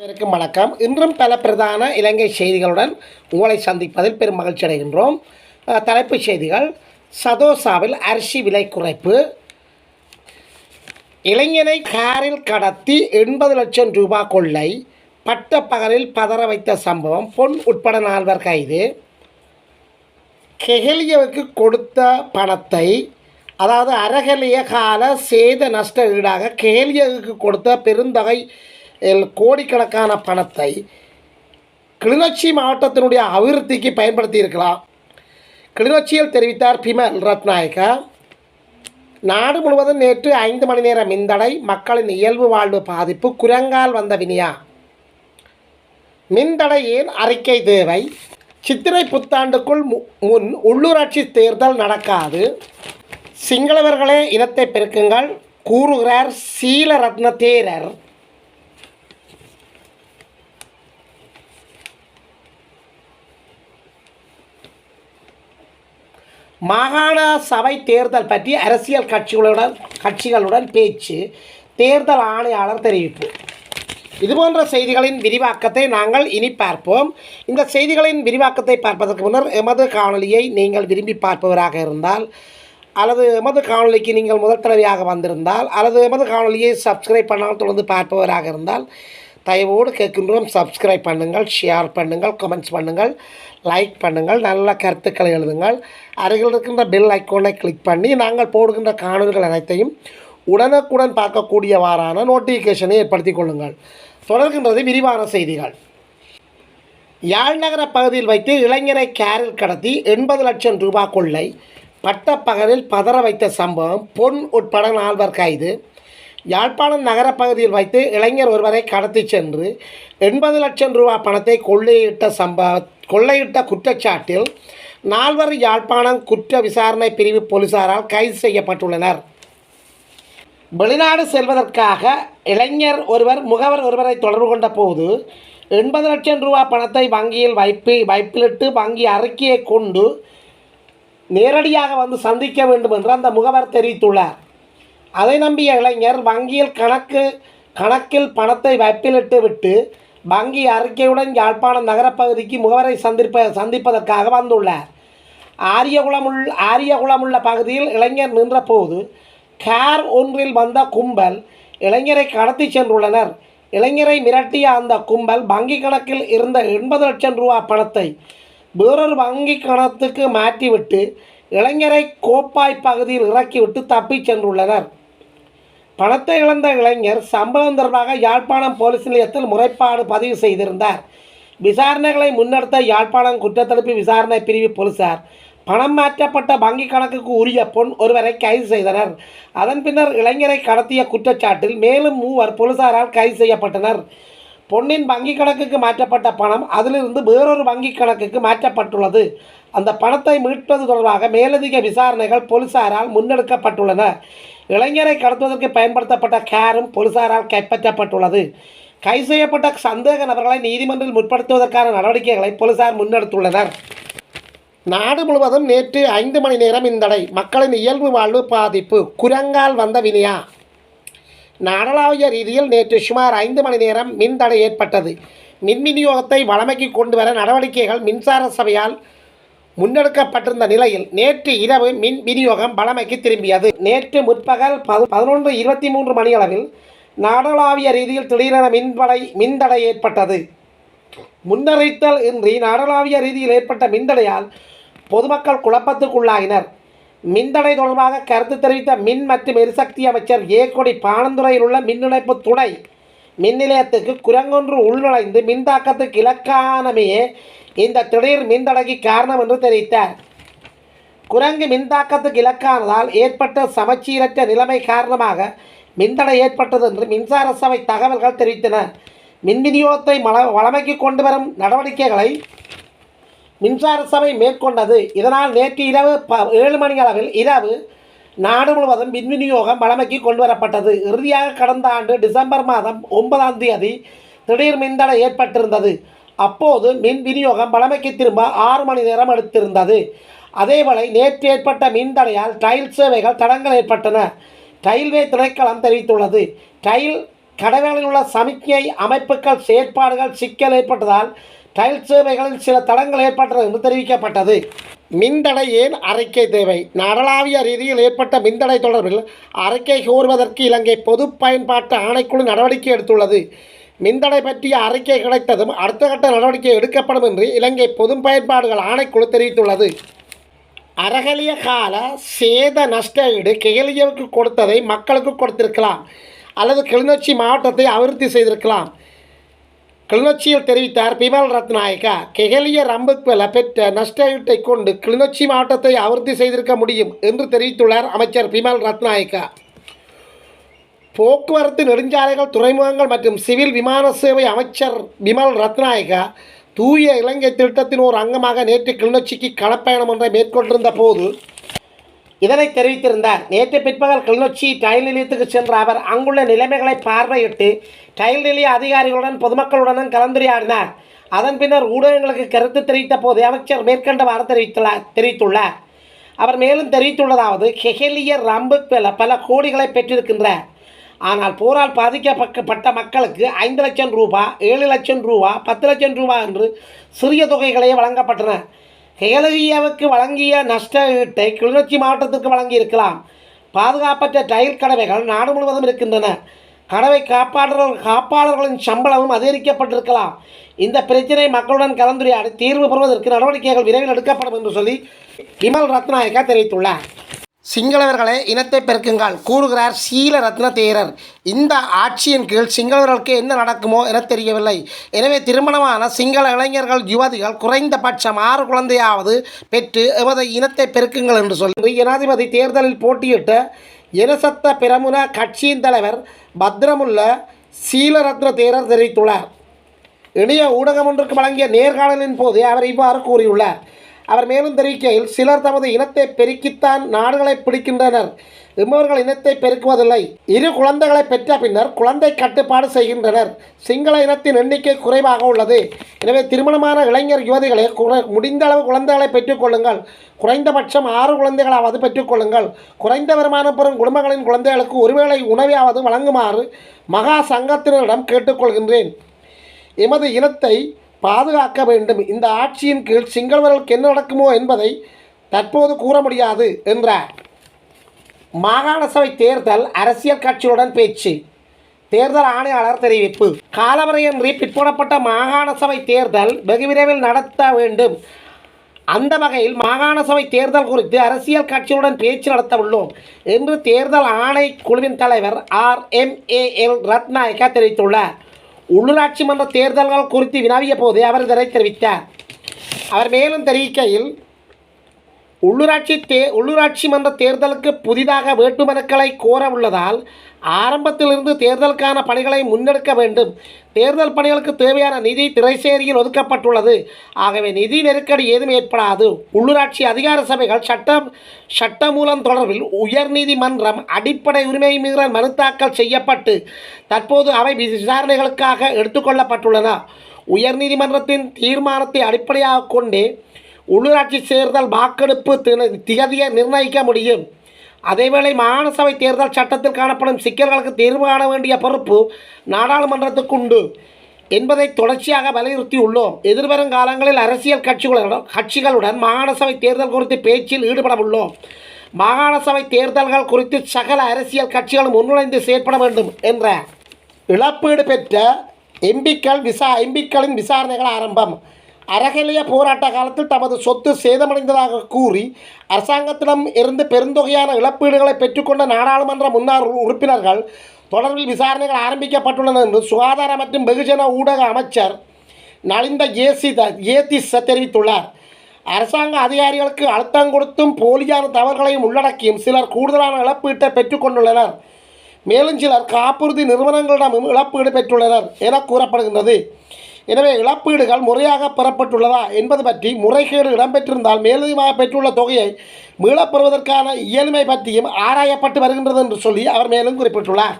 அனைவருக்கும் வணக்கம். இன்றும் பல பிரதான இலங்கை செய்திகளுடன் உங்களை சந்திப்பதில் பெரும் மகிழ்ச்சி அடைகின்றோம். தலைப்புச் செய்திகள். சதோசாவில் அரிசி விலை குறைப்பு. இளைஞனை காரில் கடத்தி எண்பது லட்சம் ரூபாய் கொள்ளை. பட்ட பகலில் பதற வைத்த சம்பவம். பொன் உட்பட நால்வர் கைது. கெஹலியவுக்கு கொடுத்த பணத்தை அதாவது அரகலிய கால சேத நஷ்ட ஈடாக கெஹலியவுக்கு கொடுத்த பெருந்தொகை கோடிக்கணக்கான பணத்தை கிளிநொச்சி மாவட்டத்தினுடைய அபிவிருத்திக்கு பயன்படுத்தியிருக்கலாம். கிளிநொச்சியில் தெரிவித்தார் பிமல் ரத்நாயக்கா. நாடு முழுவதும் நேற்று ஐந்து மணி நேர மின்தடை மக்களின் இயல்பு வாழ்வு பாதிப்பு குரங்கால் வந்த வினியா. மின்தடை ஏன் அறிக்கை தேவை? சித்திரை புத்தாண்டுக்குள் மு- முன் உள்ளூராட்சி தேர்தல் நடக்காது. சிங்களவர்களே இனத்தை பெருக்குங்கள் கூறுகிறார் சீலரத்ன தேரர் மாகாண சபை தேர்தல் பற்றி அரசியல் கட்சிகளுடன் கட்சிகளுடன் பேச்சு தேர்தல் ஆணையாளர் தெரிவிப்பு. இதுபோன்ற செய்திகளின் விரிவாக்கத்தை நாங்கள் இனி பார்ப்போம். இந்த செய்திகளின் விரிவாக்கத்தை பார்ப்பதற்கு முன்னர் எமது காணொலியை நீங்கள் விரும்பி பார்ப்பவராக இருந்தால் அல்லது எமது காணொலிக்கு நீங்கள் முதல் தடவையாக வந்திருந்தால் அல்லது எமது காணொலியை சப்ஸ்கிரைப் பண்ணாமல் தொடர்ந்து பார்ப்பவராக இருந்தால் தயவோடு கேட்கின்றோம். சப்ஸ்கிரைப் பண்ணுங்கள் ஷேர் பண்ணுங்கள் கமெண்ட்ஸ் பண்ணுங்கள் லைக் பண்ணுங்கள் நல்ல கருத்துக்களை எழுதுங்கள். அருகில் இருக்கின்ற பெல் ஐக்கோனை கிளிக் பண்ணி நாங்கள் போடுகின்ற காணொலிகள் அனைத்தையும் உடனுக்குடன் பார்க்கக்கூடியவாறான நோட்டிஃபிகேஷனை ஏற்படுத்தி கொள்ளுங்கள். தொடர்கின்றது விரிவான செய்திகள். யாழ் நகர பகுதியில் வைத்து இளைஞரை கேரில் கடத்தி எண்பது லட்சம் ரூபாய் கொள்ளை பட்டப்பகலில் பதற வைத்த சம்பவம் பொன் உட்பட நால்வர் கைது. யாழ்ப்பாணம் நகரப் பகுதியில் வைத்து இளைஞர் ஒருவரை கடத்தி சென்று எண்பது லட்சம் ரூபா பணத்தை கொள்ளையிட்ட சம்பவ கொள்ளையிட்ட குற்றச்சாட்டில் நால்வர் யாழ்ப்பாணம் குற்ற விசாரணை பிரிவு போலீசாரால் கைது செய்யப்பட்டுள்ளனர். வெளிநாடு செல்வதற்காக இளைஞர் ஒருவர் முகவர் ஒருவரை தொடர்பு கொண்ட போது எண்பது லட்சம் ரூபா பணத்தை வங்கியில் வைப்பு வைப்பிலிட்டு வங்கி அறிக்கையை கொண்டு நேரடியாக வந்து சந்திக்க வேண்டும் என்று அந்த முகவர் தெரிவித்துள்ளார். அதை நம்பிய இளைஞர் வங்கியில் கணக்கு கணக்கில் பணத்தை வைப்பிலிட்டு விட்டு வங்கி அறிக்கையுடன் யாழ்ப்பாணம் நகரப்பகுதிக்கு முகவரை சந்திப்ப சந்திப்பதற்காக வந்துள்ளார். ஆரியகுளமுள் ஆரியகுளமுள்ள பகுதியில் இளைஞர் நின்றபோது கார் ஒன்றில் வந்த கும்பல் இளைஞரை கடத்தி சென்றுள்ளனர். இளைஞரை மிரட்டிய அந்த கும்பல் வங்கி கணக்கில் இருந்த எண்பது லட்சம் ரூபா பணத்தை வேறொரு வங்கி கணத்துக்கு மாற்றிவிட்டு இளைஞரை கோப்பாய் பகுதியில் இறக்கிவிட்டு தப்பிச் சென்றுள்ளனர். பணத்தை இழந்த இளைஞர் சம்பவம் தொடர்பாக யாழ்ப்பாணம் போலீஸ் நிலையத்தில் முறைப்பாடு பதிவு செய்திருந்தார். விசாரணைகளை முன்னெடுத்த யாழ்ப்பாணம் குற்றத்தடுப்பு விசாரணை பிரிவு போலீசார் பணம் மாற்றப்பட்ட வங்கி கணக்குக்கு உரிய பொன் ஒருவரை கைது செய்தனர். அதன் பின்னர் இளைஞரை கடத்திய குற்றச்சாட்டில் மேலும் மூவர் போலீசாரால் கைது செய்யப்பட்டனர். பொன்னின் வங்கி கணக்குக்கு மாற்றப்பட்ட பணம் அதிலிருந்து வேறொரு வங்கி கணக்குக்கு மாற்றப்பட்டுள்ளது. அந்த பணத்தை மீட்பது தொடர்பாக மேலதிக விசாரணைகள் போலீசாரால் முன்னெடுக்கப்பட்டுள்ளன. இளைஞரை கடத்துவதற்கு பயன்படுத்தப்பட்ட கேரும் போலீசாரால் கைப்பற்றப்பட்டுள்ளது. கைது செய்யப்பட்ட சந்தேக நபர்களை நீதிமன்றில் முற்படுத்துவதற்கான நடவடிக்கைகளை போலீசார் முன்னெடுத்துள்ளனர். நாடு முழுவதும் நேற்று ஐந்து மணி நேரம் இந்தடை மக்களின் இயல்பு வாழ்வு பாதிப்பு குரங்கால் வந்த வினியா? நாடளாவிய ரீதியில் நேற்று சுமார் ஐந்து மணி நேரம் மின்தடை ஏற்பட்டது. மின் விநியோகத்தை வழமைக்கு கொண்டு வர நடவடிக்கைகள் மின்சார சபையால் முன்னெடுக்கப்பட்டிருந்த நிலையில் நேற்று இரவு மின் விநியோகம் பழமைக்கு திரும்பியது. நேற்று முற்பகல் பது பதினொன்று இருபத்தி மூன்று மணியளவில் நாடளாவிய ரீதியில் திடீரென மின்தடை மின்தடை ஏற்பட்டது. முன்னறிவித்தல் இன்றி நாடளாவிய ரீதியில் ஏற்பட்ட மின்தடையால் பொதுமக்கள் குழப்பத்துக்குள்ளாயினர் மின்தடை தொடர்பாக கருத்து தெரிவித்த மின் மற்றும் எரிசக்தி அமைச்சர் ஏகொடி பாணந்துறையில் உள்ள மின் இணைப்பு துணை மின் நிலையத்துக்கு குரங்கொன்று உள்நுழைந்து மின்தாக்கத்துக்கு இலக்கானமையே இந்த திடீர் மின்தடைக்கு காரணம் என்று தெரிவித்தார். குரங்கு மின்தாக்கத்துக்கு இலக்கானதால் ஏற்பட்ட சமச்சீரற்ற நிலைமை காரணமாக மின்தடை ஏற்பட்டது என்று மின்சார சபை தகவல்கள் தெரிவித்தன. மின் விநியோகத்தை மல வளமைக்கு கொண்டு வரும் நடவடிக்கைகளை மின்சார சபை மேற்கொண்டது. இதனால் நேற்று இரவு ப ஏழு மணி அளவில் இரவு நாடு முழுவதும் மின் விநியோகம் வளமைக்கு கொண்டு வரப்பட்டது இறுதியாக கடந்த ஆண்டு டிசம்பர் மாதம் ஒன்பதாம் தேதி திடீர் மின்தடை ஏற்பட்டிருந்தது. அப்போது மின் விநியோகம் பழமைக்கு திரும்ப ஆறு மணி நேரம் எடுத்திருந்தது. அதேவேளை நேற்று ஏற்பட்ட மின்தடையால் ரயில் சேவைகள் தடங்கள் ஏற்பட்டன. ரயில்வே திணைக்களம் தெரிவித்துள்ளது. ரயில் கடவுளில் உள்ள சமிக்ஞை அமைப்புகள் செயற்பாடுகள் சிக்கல் ஏற்பட்டதால் ரயில் சேவைகளில் சில தடங்கள் ஏற்பட்டது என்று தெரிவிக்கப்பட்டது. மின்தடை ஏன் அறிக்கை தேவை? நாடளாவிய ரீதியில் ஏற்பட்ட மின்தடை தொடர்பில் அறிக்கை கோருவதற்கு இலங்கை பொது பயன்பாட்டு ஆணைக்குழு நடவடிக்கை எடுத்துள்ளது. மின்தடை பற்றிய அறிக்கை கிடைத்ததும் அடுத்த கட்ட நடவடிக்கை எடுக்கப்படும் என்று இலங்கை பொது பயன்பாடுகள் ஆணைக்குழு தெரிவித்துள்ளது. அரகலிய கால சேத நஷ்ட ஈடு கெகலியவுக்கு கொடுத்ததை மக்களுக்கு கொடுத்திருக்கலாம். அல்லது கிளிநொச்சி மாவட்டத்தை அபிவிருத்தி செய்திருக்கலாம். கிளிநொச்சியில் தெரிவித்தார் பிமல் ரத்நாயகா. கெகலிய ரம்புக்வெல பெற்ற நஷ்ட ஈட்டை கொண்டு கிளிநொச்சி மாவட்டத்தை அபிவிருத்தி செய்திருக்க முடியும் என்று தெரிவித்துள்ளார் அமைச்சர் பிமல் ரத்நாயகா. போக்குவரத்து நெடுஞ்சாலைகள் துறைமுகங்கள் மற்றும் சிவில் விமான சேவை அமைச்சர் பிமல் ரத்நாயகா தூய இலங்கை திட்டத்தின் ஒரு அங்கமாக நேற்று கிளிநொச்சிக்கு களப்பயணம் ஒன்றை மேற்கொண்டிருந்த போது இதனை தெரிவித்திருந்தார். நேற்று பிற்பகல் கிளிநொச்சி ரயில் நிலையத்துக்கு சென்ற அவர் அங்குள்ள நிலைமைகளை பார்வையிட்டு ரயில் நிலைய அதிகாரிகளுடன் பொதுமக்களுடனும் கலந்துரையாடினார். அதன் பின்னர் ஊடகங்களுக்கு கருத்து தெரிவித்த போது அமைச்சர் மேற்கண்டவாறு தெரிவித்துள்ளார் தெரிவித்துள்ளார். அவர் மேலும் தெரிவித்துள்ளதாவது ஹெஹெலிய ரம்புக்வெல பல கோடிகளை பெற்றிருக்கின்றார். ஆனால் போரால் பாதிக்கப்பட்ட மக்களுக்கு ஐந்து லட்சம் ரூபா ஏழு லட்சம் ரூபா பத்து லட்சம் ரூபா என்று சிறிய தொகைகளே வழங்கப்பட்டன. கேலவியாவுக்கு வழங்கிய நஷ்ட ஈட்டை கிளிநொச்சி மாவட்டத்திற்கு வழங்கியிருக்கலாம். பாதுகாப்பற்ற ரயில் கடவைகள் நாடு முழுவதும் இருக்கின்றன. கடவை காப்பாளர்கள் காப்பாளர்களின் சம்பளமும் அதிகரிக்கப்பட்டிருக்கலாம். இந்த பிரச்சினை மக்களுடன் கலந்துரையாடி தீர்வு பெறுவதற்கு நடவடிக்கைகள் விரைவில் எடுக்கப்படும் என்று சொல்லி விமல் ரத்நாயக்கா தெரிவித்துள்ளார். சிங்களவர்களே இனத்தை பெருக்குங்கள் கூறுகிறார் சீல ரத்ன தேரர் இந்த ஆட்சியின் கீழ் சிங்களவர்களுக்கு என்ன நடக்குமோ என தெரியவில்லை. எனவே திருமணமான சிங்கள இளைஞர்கள் யுவதிகள் குறைந்தபட்சம் ஆறு குழந்தையாவது பெற்று எமது இனத்தை பெருக்குங்கள் என்று சொல்லி ஜனாதிபதி தேர்தலில் போட்டியிட்ட இனசத்த பிரமுன கட்சியின் தலைவர் பத்ரமுல்ல சீலரத்ன தேரர் தெரிவித்துள்ளார். இணைய ஊடகம் ஒன்றுக்கு வழங்கிய நேர்காணலின் போது அவர் இவ்வாறு கூறியுள்ளார். அவர் மேலும் தெரிவிக்கையில் சிலர் தமது இனத்தை பெருக்கித்தான் நாடுகளை பிடிக்கின்றனர். இம்மவர்கள் இனத்தை பெருக்குவதில்லை. இரு குழந்தைகளை பெற்ற பின்னர் குழந்தை கட்டுப்பாடு செய்கின்றனர். சிங்கள இனத்தின் எண்ணிக்கை குறைவாக உள்ளது. எனவே திருமணமான இளைஞர் யுவதிகளை குறை முடிந்த அளவு குழந்தைகளை பெற்றுக்கொள்ளுங்கள். குறைந்தபட்சம் ஆறு குழந்தைகளாவது பெற்றுக்கொள்ளுங்கள். குறைந்த வருமானம் பெறும் குடும்பங்களின் குழந்தைகளுக்கு ஒருவேளை உணவையாவது வழங்குமாறு மகா சங்கத்தினரிடம் கேட்டுக்கொள்கின்றேன். எமது இனத்தை பாதுகாக்க வேண்டும். இந்த ஆட்சியின் கீழ் சிங்களவர்களுக்கு என்ன நடக்குமோ என்பதை தற்போது கூற முடியாது என்றார். மாகாண சபை தேர்தல் அரசியல் கட்சியுடன் பேச்சு. தேர்தல் ஆணையாளர் தெரிவிப்பு. காலவரையின்றி பிற்போடப்பட்ட மாகாண சபை தேர்தல் வெகு விரைவில் நடத்த வேண்டும். அந்த வகையில் மாகாண சபை தேர்தல் குறித்து அரசியல் கட்சிகளுடன் பேச்சு நடத்த உள்ளோம் என்று தேர்தல் ஆணை குழுவின் தலைவர் R M A L Rathnayake தெரிவித்துள்ளார். உள்ளூராட்சி மன்ற தேர்தல்கள் குறித்து வினவிய போது அவர் இதனை தெரிவித்தார். அவர் மேலும் தெரிவிக்கையில் உள்ளூராட்சி தே உள்ளூராட்சி மன்ற தேர்தலுக்கு புதிதாக வேட்புமனுக்களை கோர உள்ளதால் ஆரம்பத்திலிருந்து தேர்தலுக்கான பணிகளை முன்னெடுக்க வேண்டும். தேர்தல் பணிகளுக்கு தேவையான நிதி திரைசேரியில் ஒதுக்கப்பட்டுள்ளது. ஆகவே நிதி நெருக்கடி ஏதும் ஏற்படாது. உள்ளூராட்சி அதிகார சபைகள் சட்டம் சட்டமூலம் தொடர்பில் உயர்நீதிமன்றம் அடிப்படை உரிமை மீறல் மனு தாக்கல் செய்யப்பட்டு தற்போது அவை விசாரணைகளுக்காக எடுத்துக்கொள்ளப்பட்டுள்ளன உயர்நீதிமன்றத்தின் தீர்மானத்தை அடிப்படையாக கொண்டே உள்ளூராட்சி தேர்தல் வாக்கெடுப்பு தின- திகதியை நிர்ணயிக்க முடியும். அதேவேளை மாகாண தேர்தல் சட்டத்தில் காணப்படும் சிக்கல்களுக்கு தீர்வு காண வேண்டிய பொறுப்பு நாடாளுமன்றத்துக்கு உண்டு. என்பதை தொடர்ச்சியாக வலியுறுத்தி உள்ளோம் எதிர்வரும் காலங்களில் அரசியல் கட்சிகளுடன் கட்சிகளுடன் மாகாணசபை தேர்தல் குறித்து பேச்சில் ஈடுபட உள்ளோம் மாகாண சபை தேர்தல்கள் குறித்து சகல அரசியல் கட்சிகளும் ஒன்றிணைந்து செயற்பட வேண்டும் என்ற இழப்பீடு பெற்ற எம்பிக்கள் விசா எம்பிக்களின் விசாரணைகள் ஆரம்பம். அரகலிய போராட்ட காலத்தில் தமது சொத்து சேதமடைந்ததாக கூறி அரசாங்கத்திடம் இருந்து பெருந்தொகையான இழப்பீடுகளை பெற்றுக்கொண்ட நாடாளுமன்ற முன்னாள் உறுப்பினர்கள் தொடர்பில் விசாரணைகள் ஆரம்பிக்கப்பட்டுள்ளன என்று சுகாதார மற்றும் வெகுஜன ஊடக அமைச்சர் நலிந்த ஏசி ஏதிஸ் தெரிவித்துள்ளார். அரசாங்க அதிகாரிகளுக்கு அழுத்தம் கொடுத்தும் போலியான தவறுகளையும் உள்ளடக்கியும் சிலர் கூடுதலான இழப்பீட்டை பெற்றுக்கொண்டுள்ளனர். மேலும் சிலர் காப்புறுதி நிறுவனங்களிடமும் இழப்பீடு பெற்றுள்ளனர் என கூறப்படுகின்றது. எனவே இழப்பீடுகள் முறையாக பெறப்பட்டுள்ளதா என்பது பற்றி முறைகேடு இடம்பெற்றிருந்தால் மேலதிகமாக பெற்றுள்ள தொகையை மீளப்பெறுவதற்கான இயலுமை பற்றியும் ஆராயப்பட்டு வருகின்றது என்று சொல்லி அவர் மேலும் குறிப்பிட்டுள்ளார்.